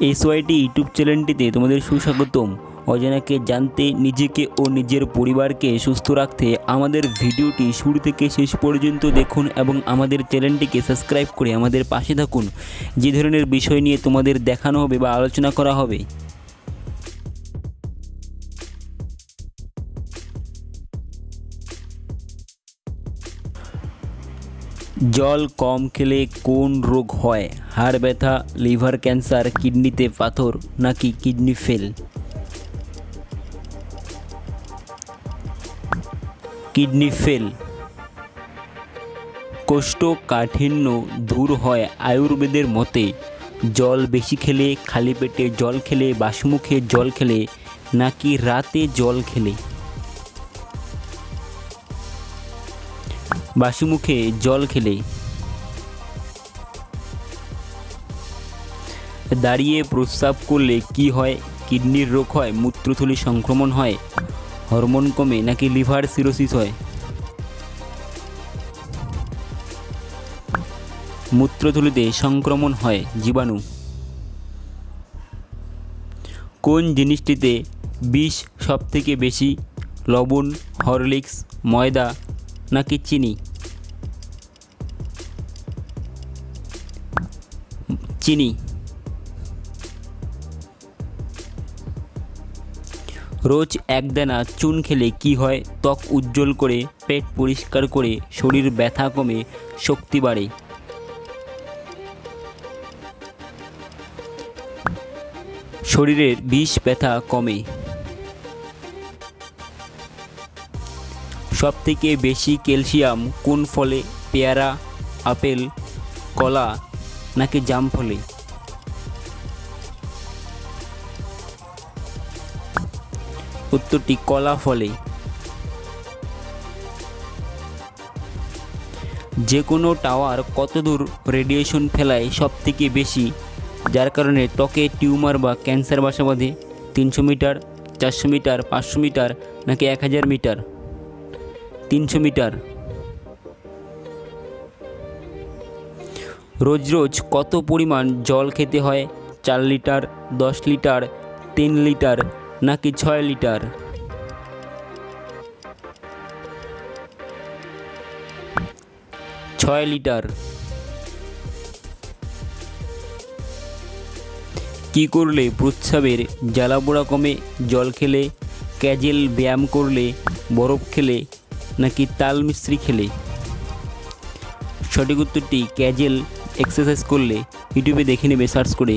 এসওয়াইটি YouTube চ্যানেলটিতে তোমাদের সুস্বাগতম। অজানাকে জানতে, নিজেকে ও নিজের পরিবারকে সুস্থ রাখতে আমাদের ভিডিওটি শুরু থেকে শেষ পর্যন্ত দেখুন এবং আমাদের চ্যানেলটিকে সাবস্ক্রাইব করে আমাদের পাশে থাকুন। যে ধরনের বিষয় নিয়ে তোমাদের দেখানো হবে বা আলোচনা করা হবে জল কম খেলে কোন রোগ হয়? হাড় ব্যথা, লিভার ক্যান্সার, কিডনিতে পাথর, নাকি কিডনি ফেল? Kidney fail. কোষ্ঠকাঠিন্য দূর হয় আয়ুর্বেদের মতে। জল বেশি খেলে খালি পেটে জল খেলে, বাসমুখে জল খেলে, নাকি রাতে জল খেলে? বাসিমুখে জল খেলে। দাঁড়িয়ে প্রস্রাব করলে কি হয়? কিডনির রোগ হয়, মূত্রথলি সংক্রমণ হয়, হরমোন কমে নাকি লিভার সিরোসিস হয়? মূত্রথলিতে সংক্রমণ হয় জীবাণু। কোন জিনিসটিতে বিষ সবথেকে বেশি? লবণ, হরলিক্স, ময়দা নাকি চিনি? চিনি। রোজ একদানা চুন খেলে কি হয়? ত্বক উজ্জ্বল করে, পেট পরিষ্কার করে, শরীর ব্যথা কমে, শক্তি বাড়ে। শরীরের বিষ ব্যথা কমে। সবথেকে বেশি ক্যালসিয়াম কোন ফলে? পেয়ারা, আপেল, কলা নাকি জাম ফলে? উত্তরটি কলা ফলে। যে কোনো টাওয়ার কতদূর রেডিয়েশন ফেলায় সব থেকে বেশি? যার কারণে ত্বকে টিউমার বা ক্যান্সার বাসা বাঁধে তিনশো মিটার, চারশো মিটার, পাঁচশো মিটার নাকি এক হাজার মিটার? তিনশো মিটার। রোজ রোজ কত পরিমাণ জল খেতে হয়? চার লিটার, দশ লিটার, তিন লিটার, নাকি ছয় লিটার? ছয় লিটার। কি করলে প্রস্রাবের জ্বালাপোড়া কমে? জল খেলে? ক্যাজেল ব্যায়াম করলে? বরফ খেলে? নাকি তাল মিস্ত্রি খেলে? সঠিক উত্তরটি ক্যাজেল এক্সারসাইজ করলে ইউটিউবে দেখে নেবে সার্চ করে।